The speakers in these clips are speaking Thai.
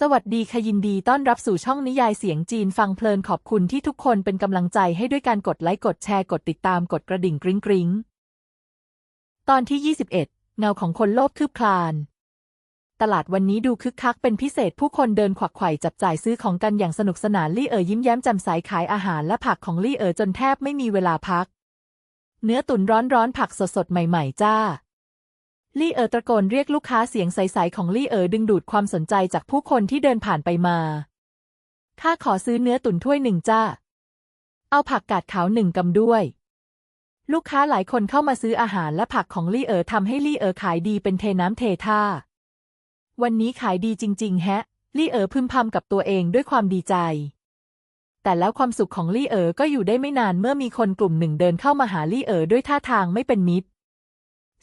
สวัสดีค่ะยินดีต้อนรับสู่ช่องนิยายเสียงจีนฟังเพลินขอบคุณที่ทุกคนเป็นกำลังใจให้ด้วยการกดไลค์กดแชร์กดติดตามกดกระดิ่งกริ๊งกริ๊งตอนที่ 21 เงาของคนโลภคืบคลาน ตลาดวันนี้ดูคึกคักเป็นพิเศษผู้คนเดินขวักไขว่จับจ่ายซื้อของกันอย่างสนุกสนานลี่เอ๋ยยิ้มแย้มแจ่มใสขายอาหารและผักของลี่เอ๋ยจนแทบไม่มีเวลาพัก เนื้อตุ๋นร้อนๆผักสดๆใหม่ ๆ จ้า ลี่เอ๋อตะโกนเรียกลูกค้าเสียงใสๆของลี่เอ๋อดึงดูดความสนใจจากผู้คนที่เดินผ่านไปมา ข้าขอซื้อเนื้อตุ๋นถ้วยหนึ่งจ้า เอาผักกาดขาวหนึ่งกำด้วย ลูกค้าหลายคนเข้ามาซื้ออาหารและผักของลี่เอ๋อทำให้ลี่เอ๋อขายดีเป็นเทน้ำเทท่า วันนี้ขายดีจริง ๆ แฮะ ลี่เอ๋อพึมพำกับตัวเองด้วยความดีใจ แต่แล้วความสุขของลี่เอ๋อก็อยู่ได้ไม่นานเมื่อมีคนกลุ่มหนึ่งเดินเข้ามาหาลี่เอ๋อด้วยท่าทางไม่เป็นมิตร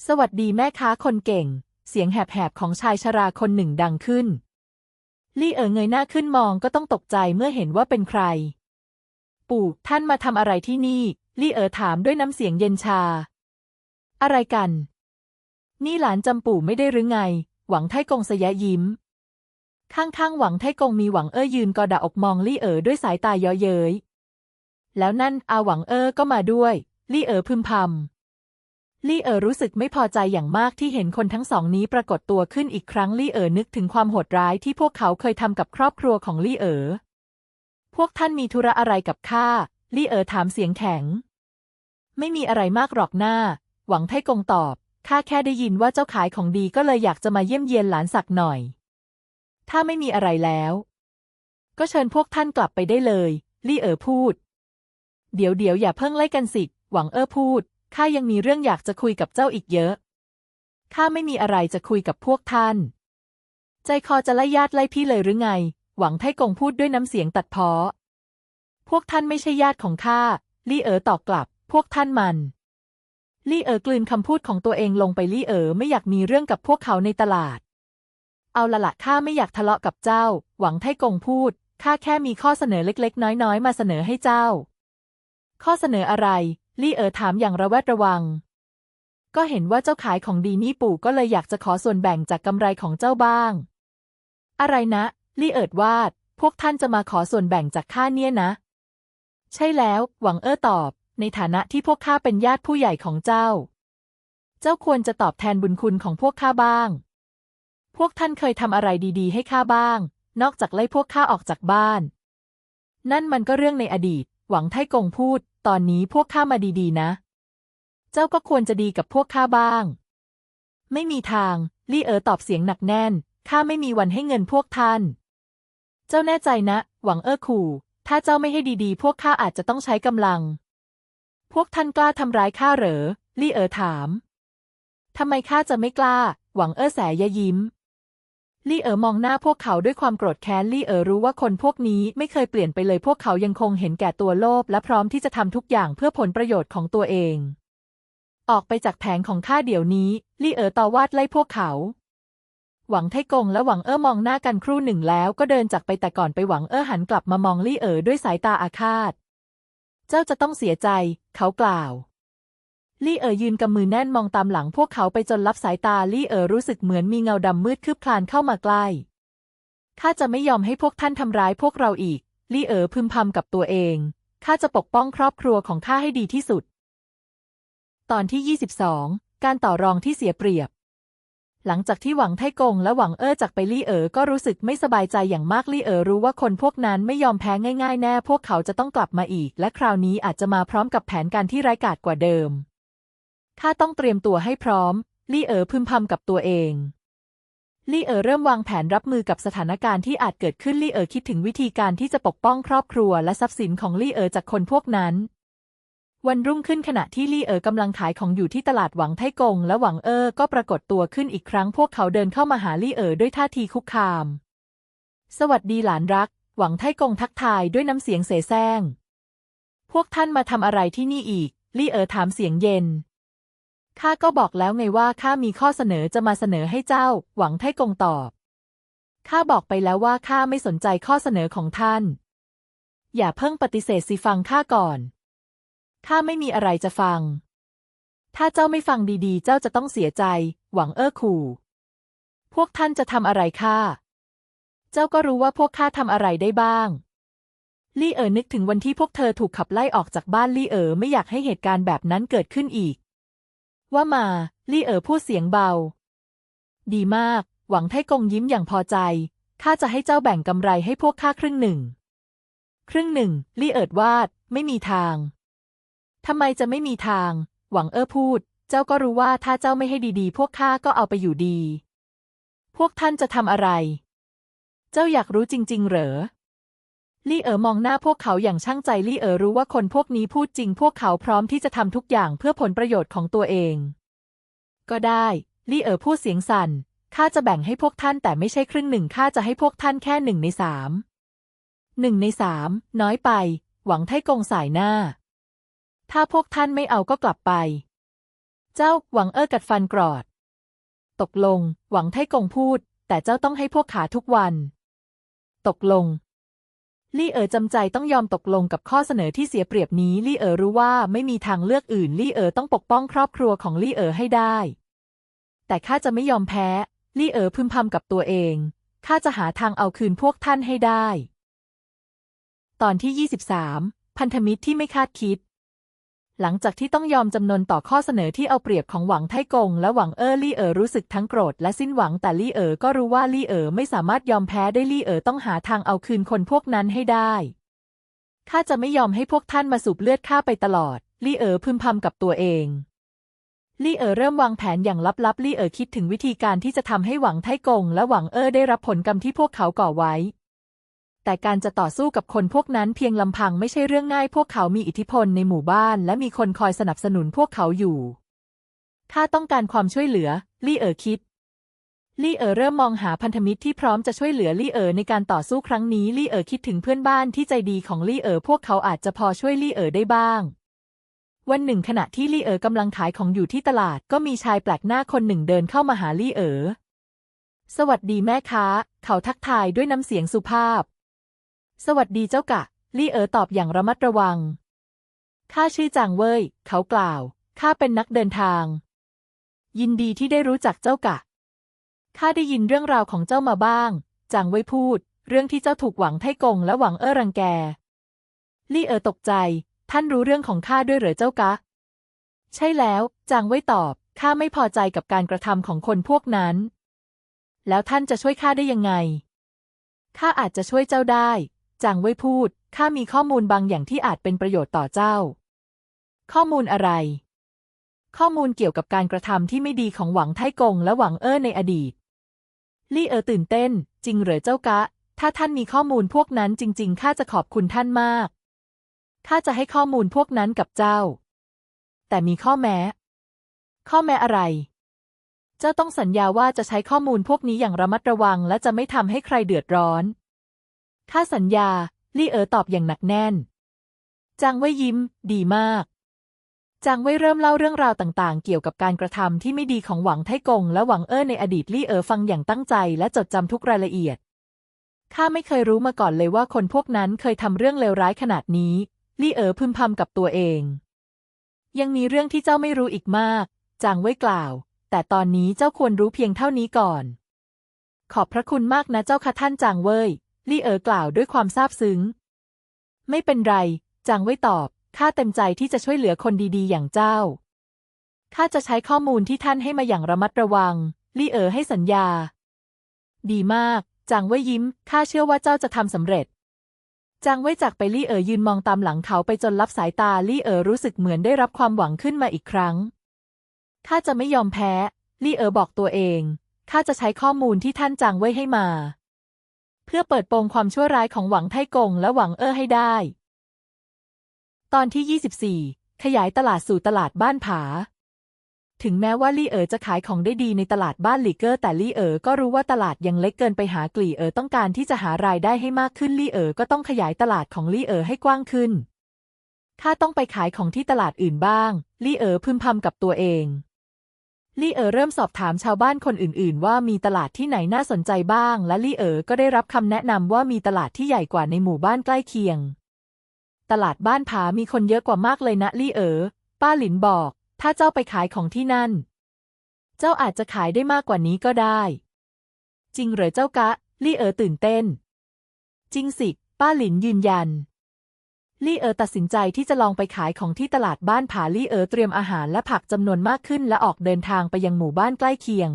สวัสดีแม่ค้าคนเก่ง เสียงแหบๆของชายชราคนหนึ่งดังขึ้น ลี่เอ๋อเงยหน้าขึ้นมองก็ต้องตกใจเมื่อเห็นว่าเป็นใคร ปู่ท่านมาทำอะไรที่นี่ ลี่เอ๋อถามด้วยน้ำเสียงเย็นชา อะไรกัน นี่หลานจำปู่ไม่ได้หรือไง หวังไทกงสยะยิ้ม ข้างๆ หวังไทกงมีหวังเอ้อยืนกอดะอกมองลี่เอ๋อด้วยสายตาเย้อเย้ยแล้วนั่นอาหวังเอ้อก็มาด้วย ลี่เอ๋อพึมพำ ลี่เอ๋อรู้สึกไม่พอใจอย่างมากที่เห็นคนทั้งสองนี้ปรากฏตัวขึ้นอีกครั้งลี่เอ๋อนึกถึงความโหดร้ายที่พวกเขาเคยทำกับครอบครัวของลี่เอ๋อพวกท่านมีธุระอะไรกับข้าลี่เอ๋อถามเสียงแข็ง ไม่มีอะไรมากหรอกหน้า หวังไทกงตอบข้าแค่ได้ยินว่าเจ้าขายของดีก็เลยอยากจะมาเยี่ยมเยียนหลานสักหน่อย ถ้าไม่มีอะไรแล้ว ก็เชิญพวกท่านกลับไปได้เลย ลี่เอ๋อพูด เดี๋ยวเดี๋ยวอย่าเพิ่งไล่กันสิ หวังเอ้อพูด ข้ายังมีเรื่องอยากจะคุยกับเจ้าอีกเยอะ ข้าไม่มีอะไรจะคุยกับพวกท่าน ใจคอจะไล่ญาติไล่พี่เลยหรือไง หวังไทกงพูดด้วยน้ำเสียงตัดพ้อ พวกท่านไม่ใช่ญาติของข้า ลี่เอ๋อตอบกลับ พวกท่านมัน ลี่เอ๋อกลืนคำพูดของตัวเองลงไปลี่เอ๋อไม่อยากมีเรื่องกับพวกเขาในตลาด เอาละละข้าไม่อยากทะเลาะกับเจ้า หวังไทกงพูด ข้าแค่มีข้อเสนอเล็กๆ น้อยๆ มาเสนอให้เจ้า ข้อเสนออะไร ลี่เอ๋อถามอย่างระแวดระวัง ก็เห็นว่าเจ้าขายของดีนี่ปู่ก็เลยอยากจะขอส่วนแบ่งจากกำไรของเจ้าบ้าง อะไรนะ ลี่เอิดวาด พวกท่านจะมาขอส่วนแบ่งจากข้าเนี่ยนะ ใช่แล้ว หวังเอ้อตอบ ในฐานะที่พวกข้าเป็นญาติผู้ใหญ่ของเจ้า เจ้าควรจะตอบแทนบุญคุณของพวกข้าบ้าง พวกท่านเคยทำอะไรดีๆ ให้ข้าบ้าง นอกจากไล่พวกข้าออกจากบ้าน นั่นมันก็เรื่องในอดีต หวังไทกงพูด ตอนนี้พวกข้ามาดีๆ นะ เจ้าก็ควรจะดีกับพวกข้าบ้าง ไม่มีทาง ลี่เอ๋อตอบเสียงหนักแน่น ข้าไม่มีวันให้เงินพวกท่าน เจ้าแน่ใจนะ หวังเอ้อขู่ ถ้าเจ้าไม่ให้ดีๆ พวกข้าอาจจะต้องใช้กำลัง พวกท่านกล้าทำร้ายข้าเหรอ ลี่เอ๋อถาม ทำไมข้าจะไม่กล้า หวังเอ้อแสยะยิ้ม ลี่เอ๋อมองหน้าพวกเขาด้วยความโกรธแค้น ลี่เอ๋อรู้ว่าคนพวกนี้ไม่เคยเปลี่ยนไปเลยพวกเขายังคงเห็นแก่ตัวโลภและพร้อมที่จะทำทุกอย่างเพื่อผลประโยชน์ของตัวเอง ออกไปจากแผงของข้าเดี๋ยวนี้ ลี่เอ๋อต่อวาดไล่พวกเขา หวังไทกงและหวังเอ้อมองหน้ากันครู่หนึ่งแล้วก็เดินจากไปแต่ก่อนไปหวังเอ้อหันกลับมามองลี่เอ๋อด้วยสายตาอาฆาต เจ้าจะต้องเสียใจ เขากล่าว ลี่เอ๋อยืนกำมือแน่นมองตามหลังพวกเขาไปจนลับสายตาลี่เอ๋อรู้สึกเหมือนมีเงาดำมืดคืบคลานเข้ามาใกล้ ข้าจะไม่ยอมให้พวกท่านทำร้ายพวกเราอีก ลี่เอ๋อพึมพำกับตัวเอง ข้าจะปกป้องครอบครัวของข้าให้ดีที่สุด ตอนที่ 22 การต่อรองที่เสียเปรียบ หลังจากที่หวังไทกงและหวังเอ้อจากไปลี่เอ๋อก็รู้สึกไม่สบายใจอย่างมากลี่เอ๋อรู้ว่าคนพวกนั้นไม่ยอมแพ้ง่าย ๆ แน่ พวกเขาจะต้องกลับมาอีก และคราวนี้อาจจะมาพร้อมกับแผนการที่ร้ายกาจกว่าเดิม ข้าต้องเตรียมตัวให้พร้อม ลี่เอ๋อพึมพำกับตัวเอง ลี่เอ๋อเริ่มวางแผนรับมือกับสถานการณ์ที่อาจเกิดขึ้น ลี่เอ๋อคิดถึงวิธีการที่จะปกป้องครอบครัวและทรัพย์สินของลี่เอ๋อจากคนพวกนั้น วันรุ่งขึ้นขณะที่ลี่เอ๋อกำลังขายของอยู่ที่ตลาดหวังไทกง และหวังเอ้อก็ปรากฏตัวขึ้นอีกครั้ง พวกเขาเดินเข้ามาหาลี่เอ๋อด้วยท่าทีคุกคาม สวัสดีหลานรัก หวังไทกงทักทายด้วยน้ำเสียงเสแสร้งพวกท่านมาทำอะไรที่นี่อีก ลี่เอ๋อถามเสียงเย็น ข้าก็บอกแล้วไงว่าข้ามีข้อเสนอจะมาเสนอให้เจ้า หวังไทกงตอบข้าบอกไปแล้วว่าข้าไม่สนใจข้อเสนอของท่าน อย่าเพิ่งปฏิเสธสิฟังข้าก่อนข้าไม่มีอะไรจะฟัง ถ้าเจ้าไม่ฟังดีๆ เจ้าจะต้องเสียใจ หวังเอ้อขู่ พวกท่านจะทำอะไรข้า เจ้าก็รู้ว่าพวกข้าทำอะไรได้บ้าง ลี่เอ๋อนึกถึงวันที่พวกเธอถูกขับไล่ออกจากบ้านลี่เอ๋อไม่อยากให้เหตุการณ์แบบนั้นเกิดขึ้นอีก ว่ามา ลี่เอ๋อพูดเสียงเบา ดีมาก หวังไทกงยิ้มอย่างพอใจ ข้าจะให้เจ้าแบ่งกำไรให้พวกข้าครึ่งหนึ่ง ครึ่งหนึ่ง ลี่เอิดวาด ไม่มีทาง ทำไมจะไม่มีทาง หวังเอ้อพูด เจ้าก็รู้ว่าถ้าเจ้าไม่ให้ดีๆ พวกข้าก็เอาไปอยู่ดี พวกท่านจะทำอะไร เจ้าอยากรู้จริง ๆ เหรอ ลี่เอ๋อมองหน้าพวกเขาอย่างช่างใจลี่เอ๋อรู้ว่าคนพวกนี้พูดจริง พวกเขาพร้อมที่จะทำทุกอย่างเพื่อผลประโยชน์ของตัวเอง ก็ได้ลี่เอ๋อพูดเสียงสั่นข้าจะแบ่งให้พวกท่านแต่ไม่ใช่ครึ่งหนึ่งข้าจะให้พวกท่านแค่หนึ่งในสามหนึ่งในสามน้อยไป หวังไทกงสายหน้า ถ้าพวกท่านไม่เอาก็กลับไป เจ้าหวังเอ้อกัดฟันกรอด ตกลง หวังไทกงพูด แต่เจ้าต้องให้พวกขาทุกวัน ตกลง ลี่เอ๋อจำใจต้องยอมตกลงกับข้อเสนอที่เสียเปรียบนี้ลี่เอ๋อรู้ว่าไม่มีทางเลือกอื่นลี่เอ๋อต้องปกป้องครอบครัวของลี่เอ๋อให้ได้ แต่ข้าจะไม่ยอมแพ้ลี่เอ๋อพึมพำกับตัวเองข้าจะหาทางเอาคืนพวกท่านให้ได้ ตอนที่ 23 พันธมิตรที่ไม่คาดคิด หลังจากที่ต้องยอมจำนนต่อข้อเสนอที่เอาเปรียบของหวังไทกง และหวังเออลี่เออรู้สึกทั้งโกรธและสิ้นหวังแต่ลี่เออก็รู้ว่าลี่เออไม่สามารถยอมแพ้ได้ลี่เออต้องหาทางเอาคืนคนพวกนั้นให้ได้ข้าจะไม่ยอมให้พวกท่านมาสูบเลือดข้าไปตลอด ลี่เอ๋อพึมพำกับตัวเอง ลี่เอ๋อเริ่มวางแผนอย่างลับๆ ลี่เอ๋อคิดถึงวิธีการที่จะทำให้หวังไทกง และหวังเออได้รับผลกรรมที่พวกเขาก่อไว้ แต่การจะต่อสู้กับคนพวกนั้นเพียงลำพังไม่ใช่เรื่องง่าย พวกเขามีอิทธิพลในหมู่บ้าน และมีคนคอยสนับสนุนพวกเขาอยู่ข้าต้องการความช่วยเหลือ ลี่เอ๋อคิด ลี่เอ๋อเริ่มมองหาพันธมิตรที่พร้อมจะช่วยเหลือลี่เอ๋อในการต่อสู้ครั้งนี้ ลี่เอ๋อคิดถึงเพื่อนบ้านที่ใจดีของลี่เอ๋อพวกเขาอาจจะพอช่วยลี่เอ๋อได้บ้างวันหนึ่งขณะที่ลี่เอ๋อกำลังขายของอยู่ที่ตลาด ก็มีชายแปลกหน้าคนหนึ่งเดินเข้ามาหาลี่เอ๋อ สวัสดีแม่ค้า เขาทักทายด้วยน้ำเสียงสุภาพ สวัสดีเจ้ากะ ลี่เอ๋อตอบอย่างระมัดระวัง ข้าชื่อจางเว่ย เขากล่าว ข้าเป็นนักเดินทาง ยินดีที่ได้รู้จักเจ้ากะ ข้าได้ยินเรื่องราวของเจ้ามาบ้าง จางเว่ยพูด เรื่องที่เจ้าถูกหวังไทกงและหวังเอ้อรังแก ลี่เอ๋อตกใจ ท่านรู้เรื่องของข้าด้วยเหรอเจ้ากะ ใช่แล้ว จางเว่ยตอบ ข้าไม่พอใจกับการกระทำของคนพวกนั้น แล้วท่านจะช่วยข้าได้ยังไงข้าอาจจะช่วยเจ้าได้ จางเว่ยพูด ข้ามีข้อมูลบางอย่างที่อาจเป็นประโยชน์ต่อเจ้า ข้อมูลอะไร ข้อมูลเกี่ยวกับการกระทำที่ไม่ดีของหวังไทกงและหวังเอ้อในอดีต ลี่เอ๋อตื่นเต้น จริงเหรอเจ้ากะ ถ้าท่านมีข้อมูลพวกนั้นจริง ๆ ข้าจะขอบคุณท่านมาก ข้าจะให้ข้อมูลพวกนั้นกับเจ้า แต่มีข้อแม้ ข้อแม้อะไรเจ้าต้องสัญญาว่าจะใช้ข้อมูลพวกนี้อย่างระมัดระวัง และจะไม่ทำให้ใครเดือดร้อน ข้าสัญญา ลี่เอ๋อตอบอย่างหนักแน่น จางเว่ยยิ้ม ดีมาก จางเว่ยเริ่มเล่าเรื่องราวต่างๆ เกี่ยวกับการกระทำที่ไม่ดีของหวังไทกงและหวังเอ้อในอดีต ลี่เอ๋อฟังอย่างตั้งใจและจดจำทุกรายละเอียด ข้าไม่เคยรู้มาก่อนเลยว่าคนพวกนั้นเคยทำเรื่องเลวร้ายขนาดนี้ ลี่เอ๋อพึมพำกับตัวเอง ยังมีเรื่องที่เจ้าไม่รู้อีกมาก จางเว่ยกล่าว แต่ตอนนี้เจ้าควรรู้เพียงเท่านี้ก่อนขอบพระคุณมากนะเจ้าค่ะท่านจางเว่ย ลี่เอ๋อกล่าวด้วยความซาบซึ้ง ไม่เป็นไร จางเว่ยตอบ ข้าเต็มใจที่จะช่วยเหลือคนดีๆ อย่างเจ้า ข้าจะใช้ข้อมูลที่ท่านให้มาอย่างระมัดระวัง ลี่เอ๋อให้สัญญา ดีมาก จางเว่ยยิ้ม ข้าเชื่อว่าเจ้าจะทำสำเร็จ จางเว่ยจากไปลี่เอ๋อยืนมองตามหลังเขาไปจนลับสายตา ลี่เอ๋อรู้สึกเหมือนได้รับความหวังขึ้นมาอีกครั้ง ข้าจะไม่ยอมแพ้ ลี่เอ๋อบอกตัวเอง ข้าจะใช้ข้อมูลที่ท่านจางเว่ยให้มา พื่อเปิดโปงความชั่วร้ายของหวังไทกงและหวังเอ้อให้ได้ ตอนที่ 24 ขยายตลาดสู่ตลาดบ้านผา ถึงแม้ว่าลี่เอ๋อจะขายของได้ดีในตลาดบ้านหลีเกอร์แต่ลี่เอ๋อก็รู้ว่าตลาดยังเล็กเกินไปหากลี่เอ๋อต้องการที่จะหารายได้ให้มากขึ้นลี่เอ๋อก็ต้องขยายตลาดของลี่เอ๋อให้กว้างขึ้นข้าต้องไปขายของที่ตลาดอื่นบ้าง ลี่เอ๋อพึมพำกับตัวเอง ลี่เอ๋อเริ่มสอบถามชาวบ้านคนอื่น ๆ ว่ามีตลาดที่ไหนน่าสนใจบ้าง และลี่เอ๋อก็ได้รับคำแนะนำว่ามีตลาดที่ใหญ่กว่าในหมู่บ้านใกล้เคียง ตลาดบ้านผามีคนเยอะกว่ามากเลยนะลี่เอ๋อป้าหลินบอก ถ้าเจ้าไปขายของที่นั่น เจ้าอาจจะขายได้มากกว่านี้ก็ได้ จริงเหรอเจ้ากะ ลี่เอ๋อตื่นเต้น จริงสิ ป้าหลินยืนยัน ลี่เอ๋อตัดสินใจที่จะลองไปขายของที่ตลาดบ้านผาลี่เอ๋อเตรียมอาหารและผักจำนวนมากขึ้นและออกเดินทางไปยังหมู่บ้านใกล้เคียง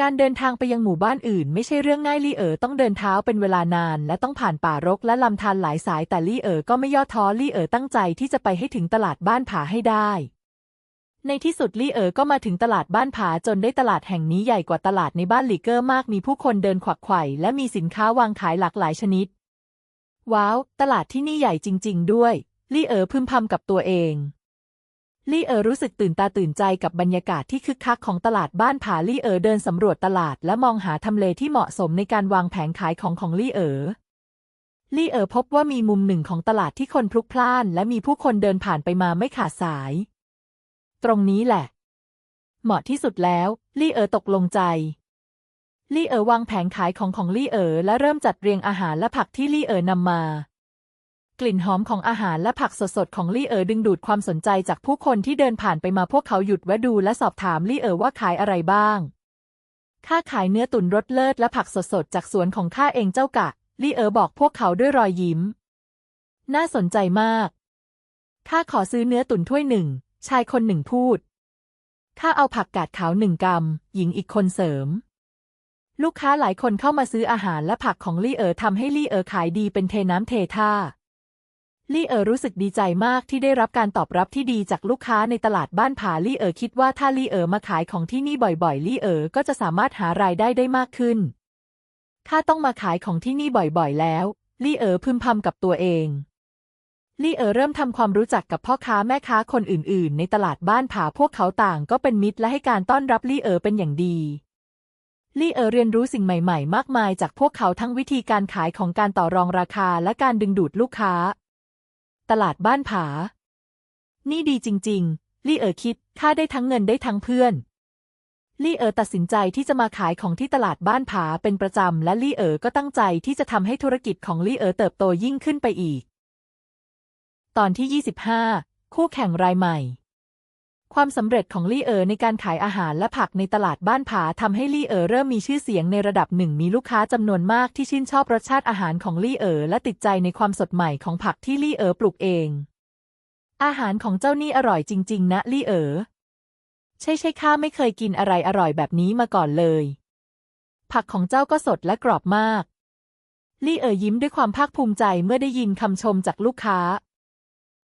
การเดินทางไปยังหมู่บ้านอื่น ไม่ใช่เรื่องง่ายลี่เอ๋อต้องเดินเท้าเป็นเวลานาน และต้องผ่านป่ารกและลำธารหลายสายแต่ลี่เอ๋อก็ไม่ย่อท้อลี่เอ๋อตั้งใจที่จะไปให้ถึงตลาดบ้านผาให้ได้ในที่สุดลี่เอ๋อก็มาถึงตลาดบ้านผาจนได้ตลาดแห่งนี้ใหญ่กว่าตลาดในบ้านลีเกอร์มากมีผู้คนเดินขวักไขว่และมีสินค้าวางขายหลากหลายชนิด ว้าว ตลาดที่นี่ใหญ่จริง ๆ ด้วย ลี่เอ๋อพึมพำกับตัวเอง ลี่เอ๋อรู้สึกตื่นตาตื่นใจกับบรรยากาศที่คึกคักของตลาดบ้านผาลี่เอ๋อเดินสำรวจตลาดและมองหาทำเลที่เหมาะสมในการวางแผงขายของของลี่เอ๋อลี่เอ๋อพบว่ามีมุมหนึ่งของตลาดที่คนพลุกพล่าน และมีผู้คนเดินผ่านไปมาไม่ขาดสาย ตรงนี้แหละ เหมาะที่สุดแล้ว ลี่เอ๋อตกลงใจ ลี่เอ๋อวางแผงขายของของลี่เอ๋อและเริ่มจัดเรียงอาหารและผักที่ลี่เอ๋อนำมา กลิ่นหอมของอาหารและผักสดๆของลี่เอ๋อดึงดูดความสนใจจากผู้คนที่เดินผ่านไปมาพวกเขาหยุดแวะดูและสอบถามลี่เอ๋อว่าขายอะไรบ้างข้าขายเนื้อตุ๋นรสเลิศและผักสดๆจากสวนของข้าเองเจ้ากะ ลี่เอ๋อบอกพวกเขาด้วยรอยยิ้ม น่าสนใจมาก ข้าขอซื้อเนื้อตุ๋นถ้วยหนึ่ง ชายคนหนึ่งพูด ข้าเอาผักกาดขาวหนึ่งกำหญิงอีกคนเสริม ลูกค้าหลายคนเข้ามาซื้ออาหารและผักของลี่เอ๋อทำให้ลี่เอ๋อขายดีเป็นเทน้ำเทท่า ลี่เอ๋อรู้สึกดีใจมากที่ได้รับการตอบรับที่ดีจากลูกค้าในตลาดบ้านผาลี่เอ๋อคิดว่าถ้าลี่เอ๋อมาขายของที่นี่บ่อยๆ ลี่เอ๋อก็จะสามารถหารายได้ได้มากขึ้นข้าต้องมาขายของที่นี่บ่อยๆ แล้ว ลี่เอ๋อพึมพำกับตัวเอง ลี่เอ๋อเริ่มทำความรู้จักกับพ่อค้าแม่ค้าคนอื่นๆ ในตลาดบ้านผาพวกเขาต่างก็เป็นมิตรและให้การต้อนรับลี่เอ๋อเป็นอย่างดี ลี่เออเรียนรู้สิ่งใหม่ๆ มากมายจากพวกเขาทั้งวิธีการขายของการต่อรองราคาและการดึงดูดลูกค้า ตลาดบ้านผา นี่ดีจริง ๆ ลี่เออคิดค่าได้ทั้งเงินได้ทั้งเพื่อน ลี่เออตัดสินใจที่จะมาขายของที่ตลาดบ้านผาเป็นประจำและลี่เออก็ตั้งใจที่จะทำให้ธุรกิจของลี่เออเติบโตยิ่งขึ้นไปอีก ตอนที่ 25 คู่แข่งรายใหม่ ความสำเร็จของลี่เอ๋อในการขายอาหารและผักในตลาดบ้านผาทำให้ลี่เอ๋อเริ่มมีชื่อเสียงในระดับหนึ่งมีลูกค้าจำนวนมากที่ชื่นชอบรสชาติอาหารของลี่เอ๋อและติดใจในความสดใหม่ของผักที่ลี่เอ๋อปลูกเอง อาหารของเจ้านี่อร่อยจริง ๆ นะลี่เอ๋อใช่ใช่ข้าไม่เคยกินอะไรอร่อยแบบนี้มาก่อนเลย ผักของเจ้าก็สดและกรอบมาก ลี่เอ๋อยิ้มด้วยความภาคภูมิใจเมื่อได้ยินคำชมจากลูกค้า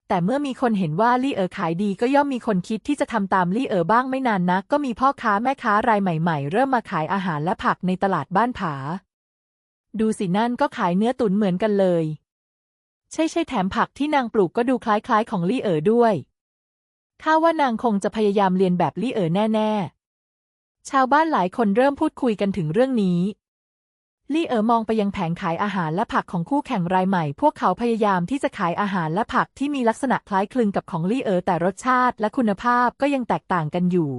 แต่เมื่อมีคนเห็นว่าลี่เอ๋อขายดีก็ย่อมมีคนคิดที่จะทำตามลี่เอ๋อบ้างไม่นานนักก็มีพ่อค้าแม่ค้ารายใหม่ ๆ เริ่มมาขายอาหารและผักในตลาดบ้านผา ดูสินั่นก็ขายเนื้อตุ๋นเหมือนกันเลย ใช่ใช่แถมผักที่นางปลูกก็ดูคล้ายๆ ของลี่เอ๋อด้วยข้าว่านางคงจะพยายามเรียนแบบลี่เอ๋อแน่ ๆ ชาวบ้านหลายคนเริ่มพูดคุยกันถึงเรื่องนี้ ลี่เอ๋อมองไปยังแผงขายอาหารและผักของคู่แข่งรายใหม่ พวกเขาพยายามที่จะขายอาหารและผักที่มีลักษณะคล้ายคลึงกับของลี่เอ๋อแต่รสชาติและคุณภาพก็ยังแตกต่างกันอยู่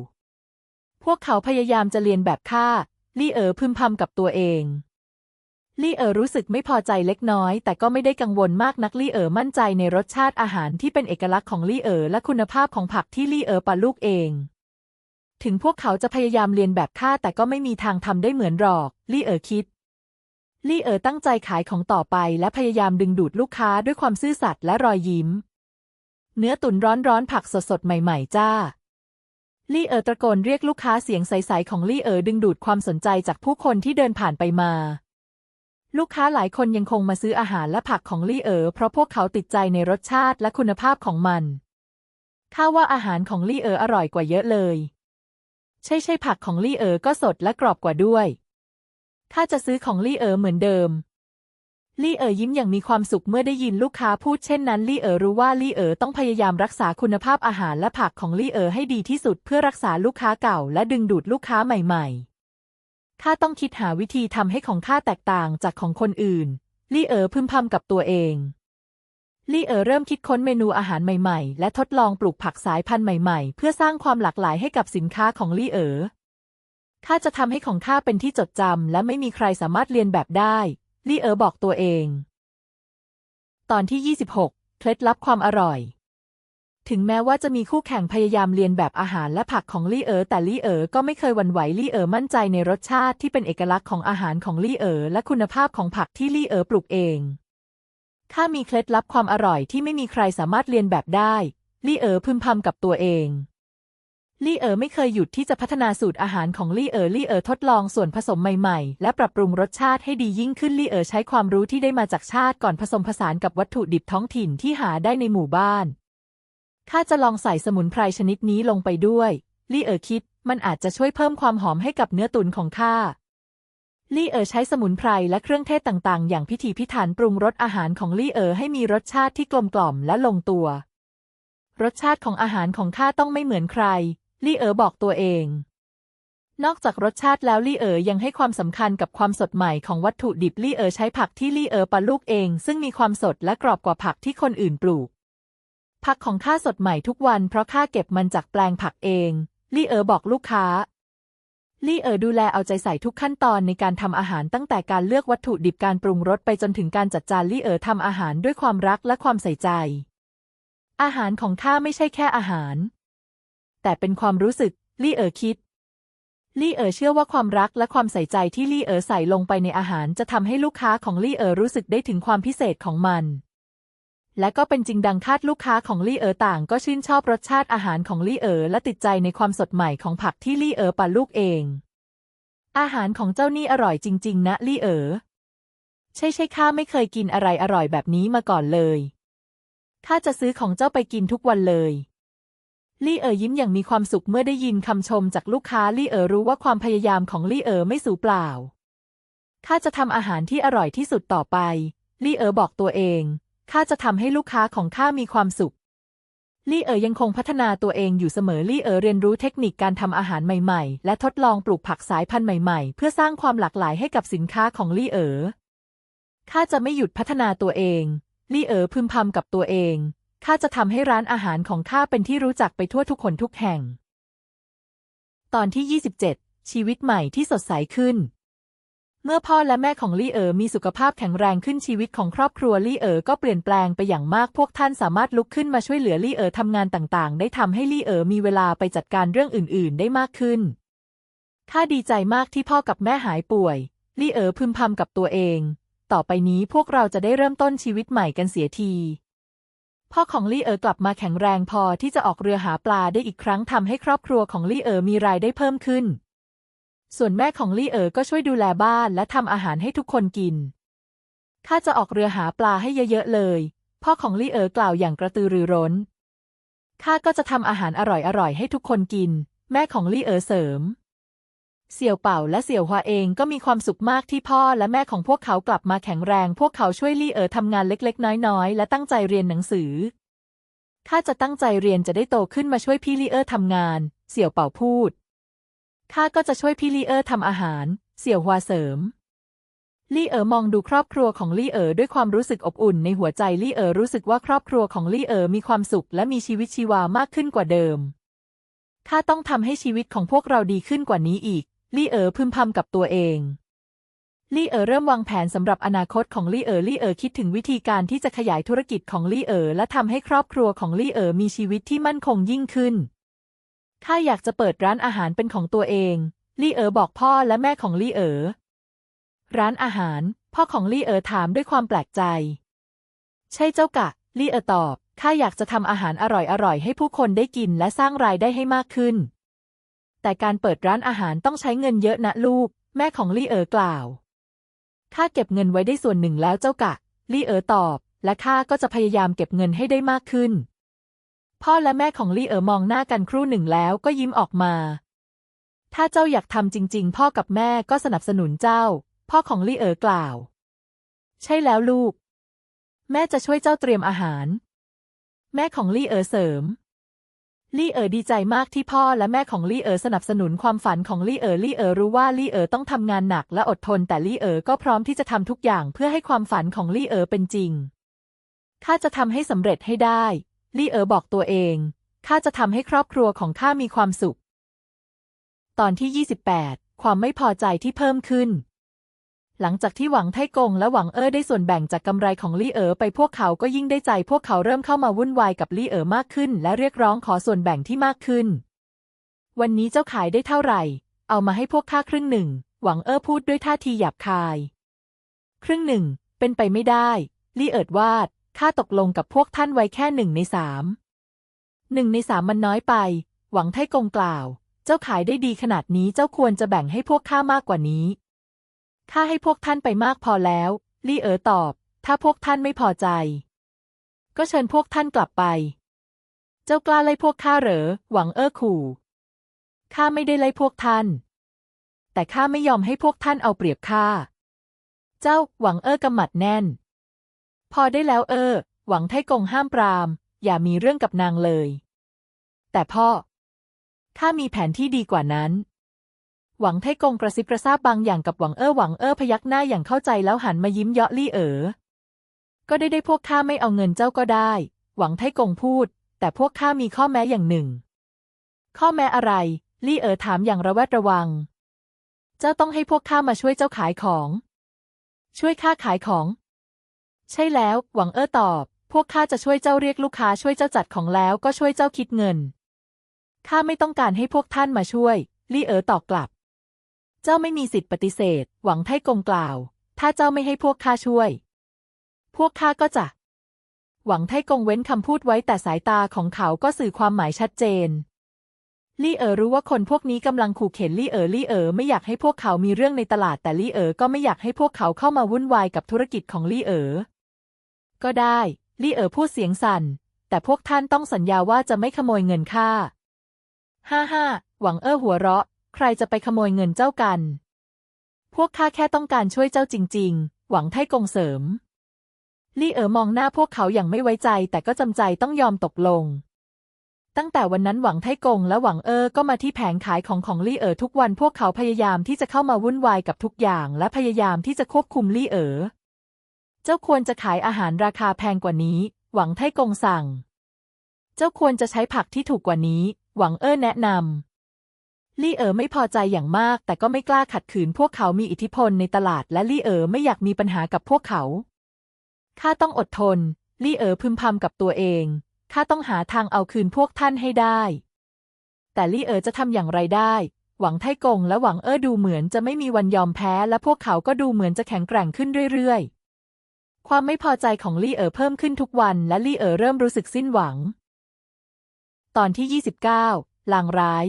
พวกเขาพยายามจะเรียนแบบข้าลี่เอ๋อพึมพำกับตัวเองลี่เอ๋อรู้สึกไม่พอใจเล็กน้อย แต่ก็ไม่ได้กังวลมากนักลี่เอ๋อมั่นใจในรสชาติอาหารที่เป็นเอกลักษณ์ของลี่เอ๋อและคุณภาพของผักที่ลี่เอ๋อปลูกเอง ถึงพวกเขาจะพยายามเรียนแบบข้าแต่ก็ไม่มีทางทำได้เหมือนหรอกลี่เอ๋อคิด ลี่เอ๋อตั้งใจขายของต่อไปและพยายามดึงดูดลูกค้าด้วยความซื่อสัตย์และรอยยิ้ม เนื้อตุ๋นร้อนๆผักสดๆใหม่ๆ จ้า ลี่เอ๋อตะโกนเรียกลูกค้าเสียงใสๆของลี่เอ๋อดึงดูดความสนใจจากผู้คนที่เดินผ่านไปมา ลูกค้าหลายคนยังคงมาซื้ออาหารและผักของลี่เอ๋อเพราะพวกเขาติดใจในรสชาติและคุณภาพของมันข้าว่าอาหารของลี่เอ๋ออร่อยกว่าเยอะเลย ใช่ใช่ผักของลี่เอ๋อก็สดและกรอบกว่าด้วย ข้าจะซื้อของลี่เอ๋อเหมือนเดิม ลี่เอ๋อยิ้มอย่างมีความสุขเมื่อได้ยินลูกค้าพูดเช่นนั้น ลี่เอ๋อรู้ว่าลี่เอ๋อต้องพยายามรักษาคุณภาพอาหารและผักของลี่เอ๋อให้ดีที่สุดเพื่อรักษาลูกค้าเก่าและดึงดูดลูกค้าใหม่ ๆ ข้าต้องคิดหาวิธีทำให้ของข้าแตกต่างจากของคนอื่น ลี่เอ๋อพึมพำกับตัวเอง ลี่เอ๋อเริ่มคิดค้นเมนูอาหารใหม่ ๆ และทดลองปลูกผักสายพันธุ์ใหม่ ๆ เพื่อสร้างความหลากหลายให้กับสินค้าของลี่เอ๋อ ข้าจะทำให้ของข้าเป็นที่จดจำและไม่มีใครสามารถเรียนแบบได้ลี่เอ๋อบอกตัวเอง ตอนที่ 26 เคล็ดลับความอร่อย ถึงแม้ว่าจะมีคู่แข่งพยายามเรียนแบบอาหารและผักของลี่เอ๋อแต่ลี่เอ๋อก็ไม่เคยหวั่นไหวลี่เอ๋อมั่นใจในรสชาติที่เป็นเอกลักษณ์ของอาหารของลี่เอ๋อและคุณภาพของผักที่ลี่เอ๋อปลูกเองข้ามีเคล็ดลับความอร่อยที่ไม่มีใครสามารถเรียนแบบได้ลี่เอ๋อพึมพำกับตัวเอง ลี่เอ๋อไม่เคยหยุดที่จะพัฒนาสูตรอาหารของลี่เอ๋อลี่เอ๋อทดลองส่วนผสมใหม่ๆ และปรับปรุงรสชาติให้ดียิ่งขึ้นลี่เอ๋อใช้ความรู้ที่ได้มาจากชาติก่อนผสมผสานกับวัตถุดิบท้องถิ่นที่หาได้ในหมู่บ้านข้าจะลองใส่สมุนไพรชนิดนี้ลงไปด้วยลี่เอ๋อคิดมันอาจจะช่วยเพิ่มความหอมให้กับเนื้อตุ๋นของข้าลี่เอ๋อใช้สมุนไพรและเครื่องเทศต่างๆ อย่างพิถีพิถันปรุงรสอาหารของลี่เอ๋อให้มีรสชาติที่กลมกล่อมและลงตัว รสชาติของอาหารของข้าต้องไม่เหมือนใคร ลี่เอ๋อบอกตัวเอง นอกจากรสชาติแล้วลี่เอ๋อยังให้ความสำคัญกับความสดใหม่ของวัตถุดิบลี่เอ๋อใช้ผักที่ลี่เอ๋อปลูกเอง ซึ่งมีความสดและกรอบกว่าผักที่คนอื่นปลูก ผักของข้าสดใหม่ทุกวันเพราะข้าเก็บมันจากแปลงผักเองลี่เอ๋อบอกลูกค้าลี่เอ๋อดูแลเอาใจใส่ทุกขั้นตอนในการทำอาหารตั้งแต่การเลือกวัตถุดิบการปรุงรสไปจนถึงการจัดจานลี่เอ๋อทำอาหารด้วยความรักและความใส่ใจ อาหารของข้าไม่ใช่แค่อาหาร แต่เป็นความรู้สึก ลี่เอ๋อคิด ลี่เอ๋อเชื่อว่าความรักและความใส่ใจที่ลี่เอ๋อใส่ลงไปในอาหารจะทำให้ลูกค้าของลี่เอ๋อรู้สึกได้ถึงความพิเศษของมัน และก็เป็นจริงดังคาดลูกค้าของลี่เอ๋อต่าง ก็ชื่นชอบรสชาติอาหารของลี่เอ๋อและติดใจในความสดใหม่ของผักที่ลี่เอ๋อปลูกเอง อาหารของเจ้านี่อร่อยจริง ๆ นะลี่เอ๋อใช่ใช่ข้าไม่เคยกินอะไรอร่อยแบบนี้มาก่อนเลยข้าจะซื้อของเจ้าไปกินทุกวันเลย ลี่เอ๋อยิ้มอย่างมีความสุขเมื่อได้ยินคำชมจากลูกค้าลี่เอ๋อรู้ว่าความพยายามของลี่เอ๋อไม่สูญเปล่าข้าจะทำอาหารที่อร่อยที่สุดต่อไปลี่เอ๋อบอกตัวเองข้าจะทำให้ลูกค้าของข้ามีความสุขลี่เอ๋อยังคงพัฒนาตัวเองอยู่เสมอลี่เอ๋อเรียนรู้เทคนิคการทำอาหารใหม่ ๆ และทดลองปลูกผักสายพันธุ์ใหม่ ๆ เพื่อสร้างความหลากหลายให้กับสินค้าของลี่เอ๋อข้าจะไม่หยุดพัฒนาตัวเองลี่เอ๋อพึมพำกับตัวเอง ข้าจะทำให้ร้านอาหารของข้าเป็นที่รู้จักไปทั่วทุกคนทุกแห่ง ตอนที่ 27 ชีวิตใหม่ที่สดใสขึ้น เมื่อพ่อและแม่ของลี่เอ๋อมีสุขภาพแข็งแรงขึ้นชีวิตของครอบครัวลี่เอ๋อก็เปลี่ยนแปลงไปอย่างมากพวกท่านสามารถลุกขึ้นมาช่วยเหลือลี่เอ๋อทำงานต่างๆ ได้ทำให้ลี่เอ๋อมีเวลาไปจัดการเรื่องอื่น ๆ ได้มากขึ้นข้าดีใจมากที่พ่อกับแม่หายป่วย ลี่เอ๋อพึมพำกับตัวเอง ต่อไปนี้พวกเราจะได้เริ่มต้นชีวิตใหม่กันเสียที พ่อของลี่เอ๋อกลับมาแข็งแรงพอที่จะออกเรือหาปลาได้อีกครั้งทำให้ครอบครัวของลี่เอ๋อมีรายได้เพิ่มขึ้น ส่วนแม่ของลี่เอ๋อก็ช่วยดูแลบ้านและทำอาหารให้ทุกคนกิน ข้าจะออกเรือหาปลาให้เยอะๆเลย พ่อของลี่เอ๋อกล่าวอย่างกระตือรือร้น ข้าก็จะทำอาหารอร่อยๆให้ทุกคนกิน แม่ของลี่เอ๋อเสริม เสี่ยวเป่าและเสี่ยวฮวาเองก็มีความสุขมากที่พ่อและแม่ของพวกเขากลับมาแข็งแรง พวกเขาช่วยลี่เอ๋อทำงานเล็กๆ น้อยๆ และตั้งใจเรียนหนังสือ ข้าจะตั้งใจเรียนจะได้โตขึ้นมาช่วยพี่ลี่เอ๋อทำงาน เสี่ยวเป่าพูด ข้าก็จะช่วยพี่ลี่เอ๋อทำอาหาร เสี่ยวฮวาเสริม ลี่เอ๋อมองดูครอบครัวของลี่เอ๋อด้วยความรู้สึกอบอุ่นในหัวใจลี่เอ๋อรู้สึกว่าครอบครัวของลี่เอ๋อมีความสุขและมีชีวิตชีวามากขึ้นกว่าเดิม ข้าต้องทำให้ชีวิตของพวกเราดีขึ้นกว่านี้อีก ลี่เอ๋อพึมพำกับตัวเองลี่เอ๋อเริ่มวางแผนสำหรับอนาคตของลี่เอ๋อลี่เอ๋อคิดถึงวิธีการที่จะขยายธุรกิจของลี่เอ๋อและทำให้ครอบครัวของลี่เอ๋อมีชีวิตที่มั่นคงยิ่งขึ้นข้าอยากจะเปิดร้านอาหารเป็นของตัวเอง ลี่เอ๋อบอกพ่อและแม่ของลี่เอ๋อร้านอาหาร พ่อของลี่เอ๋อถามด้วยความแปลกใจ ใช่เจ้ากะ ลี่เอ๋อตอบข้าอยากจะทำอาหารอร่อยๆให้ผู้คนได้กินและสร้างรายได้ให้มากขึ้น แต่การเปิดร้านอาหารต้องใช้เงินเยอะนะลูก แม่ของลี่เอ๋อกล่าว ข้าเก็บเงินไว้ได้ส่วนหนึ่งแล้วเจ้ากะ ลี่เอ๋อตอบ และข้าก็จะพยายามเก็บเงินให้ได้มากขึ้น พ่อและแม่ของลี่เอ๋อมองหน้ากันครู่หนึ่งแล้วก็ยิ้มออกมา ถ้าเจ้าอยากทำจริง ๆ พ่อกับแม่ก็สนับสนุนเจ้า พ่อของลี่เอ๋อกล่าว ใช่แล้วลูก แม่จะช่วยเจ้าเตรียมอาหาร แม่ของลี่เอ๋อเสริม ลี่เอ๋อดีใจมากที่พ่อและแม่ของลี่เอ๋อสนับสนุนความฝันของลี่เอ๋อลี่เอ๋อรู้ว่าลี่เอ๋อต้องทำงานหนักและอดทน แต่ลี่เอ๋อก็พร้อมที่จะทำทุกอย่างเพื่อให้ความฝันของลี่เอ๋อเป็นจริง ข้าจะทำให้สำเร็จให้ได้ ลี่เอ๋อบอกตัวเอง ข้าจะทำให้ครอบครัวของข้ามีความสุข ตอนที่ 28 ความไม่พอใจที่เพิ่มขึ้น หลังจากที่หวังไทกงและหวังเอ้อได้ส่วนแบ่งจากกำไรของลี่เอ๋อไปพวกเขาก็ยิ่งได้ใจ พวกเขาเริ่มเข้ามาวุ่นวายกับลี่เอ๋อมากขึ้น และเรียกร้องขอส่วนแบ่งที่มากขึ้น วันนี้เจ้าขายได้เท่าไหร่ เอามาให้พวกข้าครึ่งหนึ่ง หวังเอ้อพูดด้วยท่าทีหยาบคาย ครึ่งหนึ่ง เป็นไปไม่ได้ ลี่เอิดวาดข้าตกลงกับพวกท่านไว้แค่หนึ่งในสามหนึ่งในสามมันน้อยไป หวังไทกงกล่าว เจ้าขายได้ดีขนาดนี้เจ้าควรจะแบ่งให้พวกข้ามากกว่านี้ ข้าให้พวกท่านไปมากพอแล้ว ลี่เอ๋อตอบ ถ้าพวกท่านไม่พอใจ ก็เชิญพวกท่านกลับไป เจ้ากล้าไล่พวกข้าเหรอ หวังเอ้อขู่ข้าไม่ได้ไล่พวกท่าน แต่ข้าไม่ยอมให้พวกท่านเอาเปรียบข้า เจ้าหวังเอ้อกำหมัดแน่น พอได้แล้วเอ้อหวังไทกงห้ามปราม อย่ามีเรื่องกับนางเลย แต่พ่อข้ามีแผนที่ดีกว่านั้น หวังไทกงกระซิบกระซาบบางอย่างกับหวังเอ้อหวังเอ้อพยักหน้าอย่างเข้าใจแล้วหันมายิ้มเยาะลี่เอ๋อ ก็ได้ได้พวกข้าไม่เอาเงินเจ้าก็ได้ หวังไทกงพูด แต่พวกข้ามีข้อแม้อย่างหนึ่ง ข้อแม้อะไร ลี่เอ๋อถามอย่างระแวดระวัง เจ้าต้องให้พวกข้ามาช่วยเจ้าขายของ ช่วยข้าขายของ ใช่แล้ว หวังเอ้อตอบ พวกข้าจะช่วยเจ้าเรียกลูกค้าช่วยเจ้าจัดของแล้วก็ช่วยเจ้าคิดเงิน ข้าไม่ต้องการให้พวกท่านมาช่วย ลี่เอ๋อตอบกลับ เจ้าไม่มีสิทธิ์ปฏิเสธ หวังไทกงกล่าว ถ้าเจ้าไม่ให้พวกข้าช่วย พวกข้าก็จะ หวังไทกงเว้นคำพูดไว้แต่สายตาของเขาก็สื่อความหมายชัดเจน ลี่เอ๋อรู้ว่าคนพวกนี้กำลังขู่เข็นลี่เอ๋อลี่เอ๋อไม่อยากให้พวกเขามีเรื่องในตลาดแต่ลี่เอ๋อก็ไม่อยากให้พวกเขาเข้ามาวุ่นวายกับธุรกิจของลี่เอ๋อก็ได้ ลี่เอ๋อพูดเสียงสั่น แต่พวกท่านต้องสัญญาว่าจะไม่ขโมยเงินข้า ฮ่าฮ่าหวังเอ้อหัวเราะ ใครจะไปขโมยเงินเจ้ากัน พวกข้าแค่ต้องการช่วยเจ้าจริง ๆ หวังไทกงเสริม ลี่เอ๋อมองหน้าพวกเขาอย่างไม่ไว้ใจแต่ก็จำใจต้องยอมตกลง ตั้งแต่วันนั้นหวังไทกงและหวังเออก็มาที่แผงขายของของลี่เอ๋อทุกวันพวกเขาพยายามที่จะเข้ามาวุ่นวายกับทุกอย่าง และพยายามที่จะควบคุมลี่เอ๋อ เจ้าควรจะขายอาหารราคาแพงกว่านี้ หวังไทกงสั่ง เจ้าควรจะใช้ผักที่ถูกกว่านี้ หวังเออแนะนำ ลี่เอ๋อไม่พอใจอย่างมาก แต่ก็ไม่กล้าขัดขืนพวกเขามีอิทธิพลในตลาด และลี่เอ๋อไม่อยากมีปัญหากับพวกเขาข้าต้องอดทน ลี่เอ๋อพึมพำกับตัวเองข้าต้องหาทางเอาคืนพวกท่านให้ได้ แต่ลี่เอ๋อจะทำอย่างไรได้ หวังไทกงและหวังเอ๋อดูเหมือนจะไม่มีวันยอมแพ้ และพวกเขาก็ดูเหมือนจะแข็งแกร่งขึ้นเรื่อยๆ ความไม่พอใจของลี่เอ๋อเพิ่มขึ้นทุกวัน และลี่เอ๋อเริ่มรู้สึกสิ้นหวัง ตอนที่ 29 ลางร้าย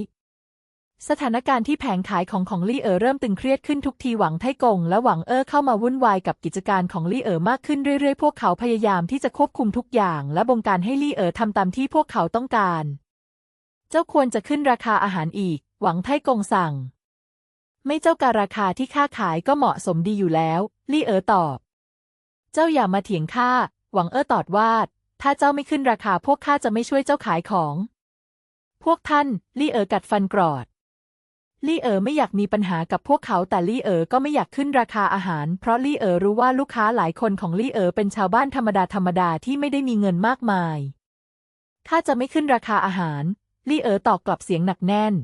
สถานการณ์ที่แผงขายของของลี่เอ๋อเริ่มตึงเครียดขึ้นทุกทีหวังไทกงและหวังเอ๋อเข้ามาวุ่นวายกับกิจการของลี่เอ๋อมากขึ้นเรื่อยๆ พวกเขาพยายามที่จะควบคุมทุกอย่าง และบงการให้ลี่เอ๋อทำตามที่พวกเขาต้องการ เจ้าควรจะขึ้นราคาอาหารอีก หวังไทกงสั่ง ไม่เจ้าการราคาที่ค่าขายก็เหมาะสมดีอยู่แล้ว ลี่เอ๋อตอบ เจ้าอย่ามาเถียงข้าหวังเอ๋อตอบว่าถ้าเจ้าไม่ขึ้นราคาพวกข้าจะไม่ช่วยเจ้าขายของ พวกท่านลี่เอ๋อกัดฟันกรอด ลี่เอ๋อไม่อยากมีปัญหากับพวกเขาแต่ลี่เอ๋อก็ไม่อยากขึ้นราคาอาหาร เพราะลี่เอ๋อรู้ว่าลูกค้าหลายคนของลี่เอ๋อเป็นชาวบ้านธรรมดาธรรมดาที่ไม่ได้มีเงินมากมายข้าจะไม่ขึ้นราคาอาหาร ลี่เอ๋อตอบกลับเสียงหนักแน่น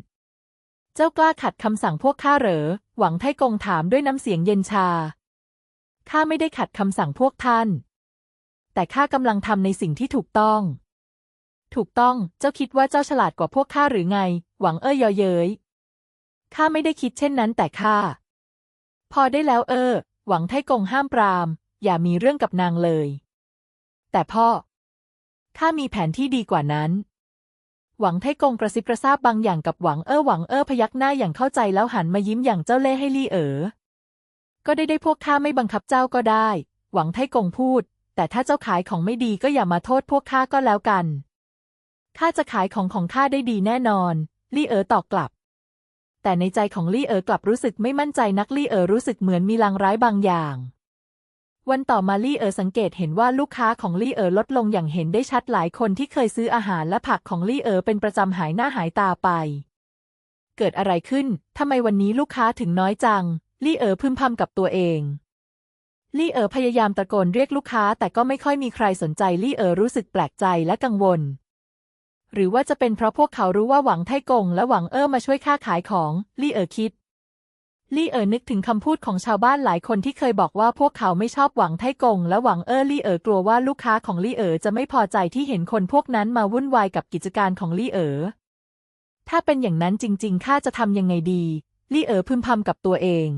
เจ้ากล้าขัดคำสั่งพวกข้าเหรอ หวังไทกงถามด้วยน้ำเสียงเย็นชา ข้าไม่ได้ขัดคำสั่งพวกท่าน แต่ข้ากำลังทำในสิ่งที่ถูกต้อง ถูกต้อง เจ้าคิดว่าเจ้าฉลาดกว่าพวกข้าหรือไง หวังเอ้ยเยอเย้ย ข้าไม่ได้คิดเช่นนั้นแต่ข้า พอได้แล้วเออ หวังไทกงห้ามปราม อย่ามีเรื่องกับนางเลย แต่พ่อ ข้ามีแผนที่ดีกว่านั้น หวังไทกงกระซิบกระซาบบางอย่างกับหวังเออหวังเออพยักหน้าอย่างเข้าใจแล้วหันมายิ้มอย่างเจ้าเล่ห์ให้ลี่เอ๋อ ก็ได้ได้พวกข้าไม่บังคับเจ้าก็ได้ หวังไทกงพูด แต่ถ้าเจ้าขายของไม่ดีก็อย่ามาโทษพวกข้าก็แล้วกัน ข้าจะขายของของข้าได้ดีแน่นอน ลี่เอ๋อตอบกลับ แต่ในใจของลี่เอ๋อกลับรู้สึกไม่มั่นใจนักลี่เอ๋อรู้สึกเหมือนมีลางร้ายบางอย่าง วันต่อมาลี่เอ๋อสังเกตเห็นว่าลูกค้าของลี่เอ๋อลดลงอย่างเห็นได้ชัดหลายคนที่เคยซื้ออาหารและผักของลี่เอ๋อเป็นประจำหายหน้าหายตาไป เกิดอะไรขึ้นทำไมวันนี้ลูกค้าถึงน้อยจัง ลี่เอ๋อพึมพำกับตัวเองลี่เอ๋อพยายามตะโกนเรียกลูกค้าแต่ก็ไม่ค่อยมีใครสนใจลี่เอ๋อรู้สึกแปลกใจและกังวล หรือว่าจะเป็นเพราะพวกเขารู้ว่าหวังไทกงและหวังเอ้อมาช่วยค้าขายของ ลี่เอ๋อคิด ลี่เอ๋อนึกถึงคำพูดของชาวบ้านหลายคนที่เคยบอกว่าพวกเขาไม่ชอบหวังไทกงและหวังเออลี่เอ๋อกลัวว่าลูกค้าของลี่เอ๋อจะไม่พอใจที่เห็นคนพวกนั้นมาวุ่นวายกับกิจการของลี่เอ๋อถ้าเป็นอย่างนั้นจริงๆข้าจะทำยังไงดี ลี่เอ๋อพึมพำกับตัวเอง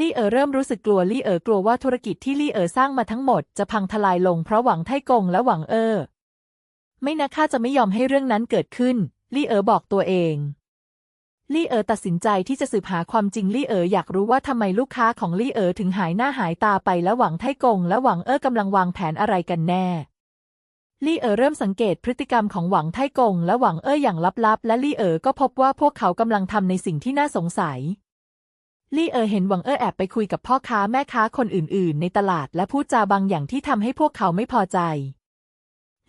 ลี่เอ๋อเริ่มรู้สึกกลัวลี่เอ๋อกลัวว่าธุรกิจที่ลี่เอ๋อสร้างมาทั้งหมดจะพังทลายลงเพราะหวังไทกงและหวังเออ ไม่นะข้าจะไม่ยอมให้เรื่องนั้นเกิดขึ้น ลี่เอ๋อบอกตัวเอง ลี่เอ๋อตัดสินใจที่จะสืบหาความจริง ลี่เอ๋ออยากรู้ว่าทำไมลูกค้าของลี่เอ๋อถึงหายหน้าหายตาไปและหวังไทกงและหวังเอ๋อกำลังวางแผนอะไรกันแน่ ลี่เอ๋อเริ่มสังเกตพฤติกรรมของหวังไทกงและหวังเอ๋ออย่างลับๆ และลี่เอ๋อก็พบว่าพวกเขากำลังทำในสิ่งที่น่าสงสัยลี่เอ๋อเห็นหวังเอ๋อแอบไปคุยกับพ่อค้าแม่ค้าคนอื่น ๆ ในตลาดและพูดจาบางอย่างที่ทำให้พวกเขาไม่พอใจ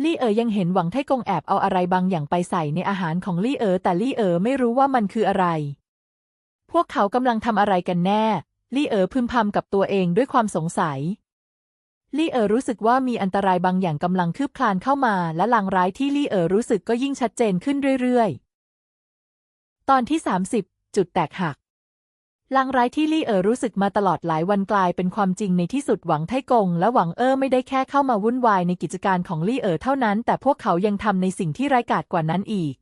ลี่เอ๋อยังเห็นหวังไทกงแอบเอาอะไรบางอย่างไปใส่ในอาหารของลี่เอ๋อแต่ลี่เอ๋อไม่รู้ว่ามันคืออะไร พวกเขากำลังทำอะไรกันแน่ ลี่เอ๋อพึมพำกับตัวเองด้วยความสงสัย ลี่เอ๋อรู้สึกว่ามีอันตรายบางอย่างกำลังคืบคลานเข้ามา และลางร้ายที่ลี่เอ๋อรู้สึกก็ยิ่งชัดเจนขึ้นเรื่อยๆ ตอนที่ 30 จุดแตกหัก ลางร้ายที่ลี่เอ๋อรู้สึกมาตลอดหลายวันกลายเป็นความจริงในที่สุดหวังไทกง และหวังเอ้อไม่ได้แค่เข้ามาวุ่นวายในกิจการของลี่เอ๋อเท่านั้น แต่พวกเขายังทำในสิ่งที่ร้ายกาจกว่านั้นอีก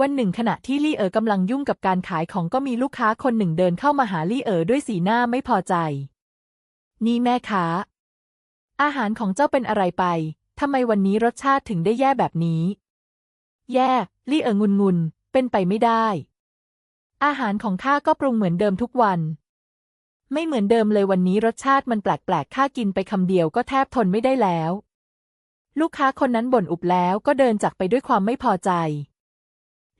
วันหนึ่งขณะที่ลี่เอ๋อกำลังยุ่งกับการขายของก็มีลูกค้าคนหนึ่งเดินเข้ามาหาลี่เอ๋อด้วยสีหน้าไม่พอใจ นี่แม่ค้า อาหารของเจ้าเป็นอะไรไปทำไมวันนี้รสชาติถึงได้แย่แบบนี้ แย่ลี่เอ๋องุนงุนเป็นไปไม่ได้ อาหารของข้าก็ปรุงเหมือนเดิมทุกวัน ไม่เหมือนเดิมเลยวันนี้รสชาติมันแปลกๆข้ากินไปคำเดียวก็แทบทนไม่ได้แล้ว ลูกค้าคนนั้นบ่นอุบแล้วก็เดินจากไปด้วยความไม่พอใจ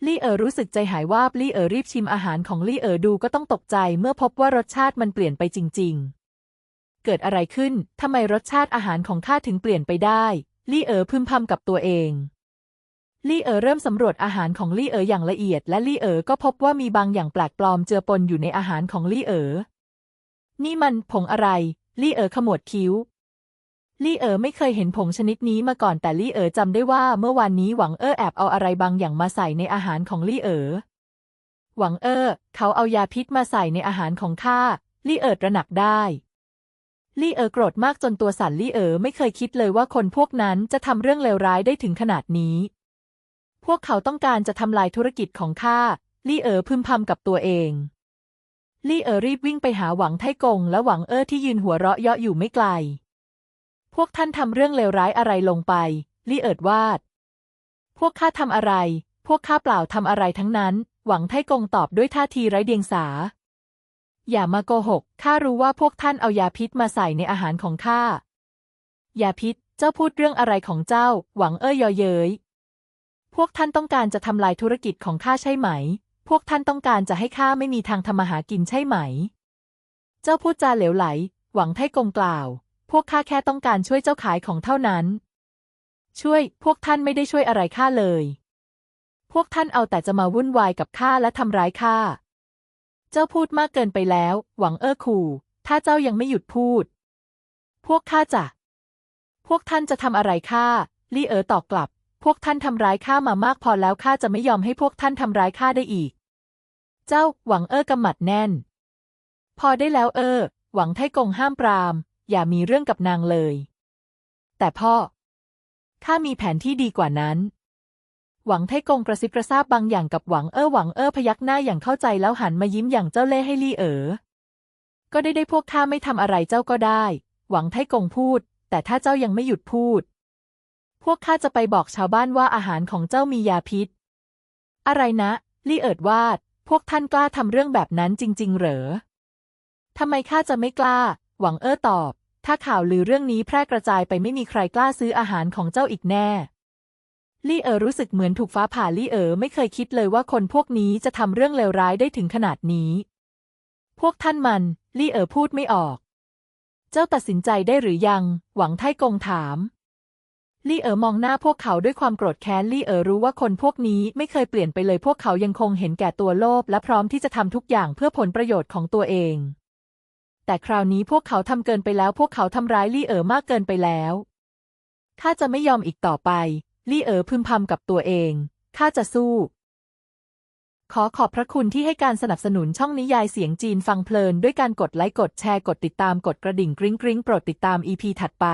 ลี่เอ๋อรู้สึกใจหายวาบลี่เอ๋อรีบชิมอาหารของลี่เอ๋อดูก็ต้องตกใจเมื่อพบว่ารสชาติมันเปลี่ยนไปจริง ๆ เกิดอะไรขึ้นทำไมรสชาติอาหารของข้าถึงเปลี่ยนไปได้ ลี่เอ๋อพึมพำกับตัวเอง ลี่เอ๋อเริ่มสำรวจอาหารของลี่เอ๋ออย่างละเอียด และลี่เอ๋อก็พบว่ามีบางอย่างแปลกปลอมเจือปนอยู่ในอาหารของลี่เอ๋อ นี่มันผงอะไร ลี่เอ๋อขมวดคิ้ว ลี่เอ๋อไม่เคยเห็นผงชนิดนี้มาก่อนแต่ลี่เอ๋อจำได้ว่าเมื่อวานนี้หวังเอ้อแอบเอาอะไรบางอย่างมาใส่ในอาหารของลี่เอ๋อ หวังเอ้อเขาเอายาพิษมาใส่ในอาหารของข้า ลี่เอ๋อตระหนักได้ลี่เอ๋อโกรธมากจนตัวสั่นลี่เอ๋อไม่เคยคิดเลยว่าคนพวกนั้นจะทำเรื่องเลวร้ายได้ถึงขนาดนี้ พวกเขาต้องการจะทำลายธุรกิจของข้าลี่เอ๋อพึมพำกับตัวเอง ลี่เอ๋อรีบวิ่งไปหาหวังไทกงและหวังเอ้อที่ยืนหัวเราะเยาะอยู่ไม่ไกล พวกท่านทำเรื่องเลวร้ายอะไรลงไป ลี่เอิดวาด พวกข้าทำอะไร พวกข้าเปล่าทำอะไรทั้งนั้น หวังไทกงตอบด้วยท่าทีไร้เดียงสา อย่ามาโกหก ข้ารู้ว่าพวกท่านเอายาพิษมาใส่ในอาหารของข้า ยาพิษ เจ้าพูดเรื่องอะไรของเจ้า หวังเอ้ยยอเย้ย พวกท่านต้องการจะทำลายธุรกิจของข้าใช่ไหม พวกท่านต้องการจะให้ข้าไม่มีทางทำมาหากินใช่ไหม เจ้าพูดจาเหลวไหล หวังไทกงกล่าว พวกข้าแค่ต้องการช่วยเจ้าขายของเท่านั้น ช่วย พวกท่านไม่ได้ช่วยอะไรข้าเลย พวกท่านเอาแต่จะมาวุ่นวายกับข้าและทำร้ายข้า เจ้าพูดมากเกินไปแล้ว หวังเอ้อขู่ ถ้าเจ้ายังไม่หยุดพูด พวกข้าจะ พวกท่านจะทำอะไรข้าลี่เอ๋อตอบกลับ พวกท่านทำร้ายข้ามามากพอแล้วข้าจะไม่ยอมให้พวกท่านทำร้ายข้าได้อีก เจ้าหวังเอ้อกำหมัดแน่น พอได้แล้วเออหวังไทกงห้ามปราม อย่ามีเรื่องกับนางเลย แต่พ่อข้ามีแผนที่ดีกว่านั้น หวังไทกงกระซิบกระซาบบางอย่างกับหวังเอ้อหวังเอ้อพยักหน้าอย่างเข้าใจแล้วหันมายิ้มอย่างเจ้าเล่ห์ให้ลี่เอ๋อก็ได้ได้พวกข้าไม่ทำอะไรเจ้าก็ได้ หวังไทกงพูด แต่ถ้าเจ้ายังไม่หยุดพูด พวกข้าจะไปบอกชาวบ้านว่าอาหารของเจ้ามียาพิษ อะไรนะ ลี่เอิดวาด พวกท่านกล้าทำเรื่องแบบนั้นจริง ๆ เหรอทำไมข้าจะไม่กล้า หวังเอ้อตอบ ถ้าข่าวลือเรื่องนี้แพร่กระจายไปไม่มีใครกล้าซื้ออาหารของเจ้าอีกแน่ ลี่เออรู้สึกเหมือนถูกฟ้าผ่าลี่เออไม่เคยคิดเลยว่าคนพวกนี้จะทำเรื่องเลวร้ายได้ถึงขนาดนี้ พวกท่านมัน ลี่เออพูดไม่ออก เจ้าตัดสินใจได้หรือยัง หวังไทกงถาม ลี่เอ๋อมองหน้าพวกเขาด้วยความโกรธแค้น ลี่เอ๋อรู้ว่าคนพวกนี้ไม่เคยเปลี่ยนไปเลย พวกเขายังคงเห็นแก่ตัวโลภและพร้อมที่จะทำทุกอย่างเพื่อผลประโยชน์ของตัวเอง แต่คราวนี้พวกเขาทำเกินไปแล้ว พวกเขาทำร้ายลี่เอ๋อมากเกินไปแล้วข้าจะไม่ยอมอีกต่อไป ลี่เอ๋อพึมพำกับตัวเองข้าจะสู้ ขอขอบพระคุณที่ให้การสนับสนุนช่องนิยายเสียงจีนฟังเพลินด้วยการกดไลค์กดแชร์กดติดตามกดกระดิ่งกริ๊งกริ๊งโปรดติดตาม EP ถัดไป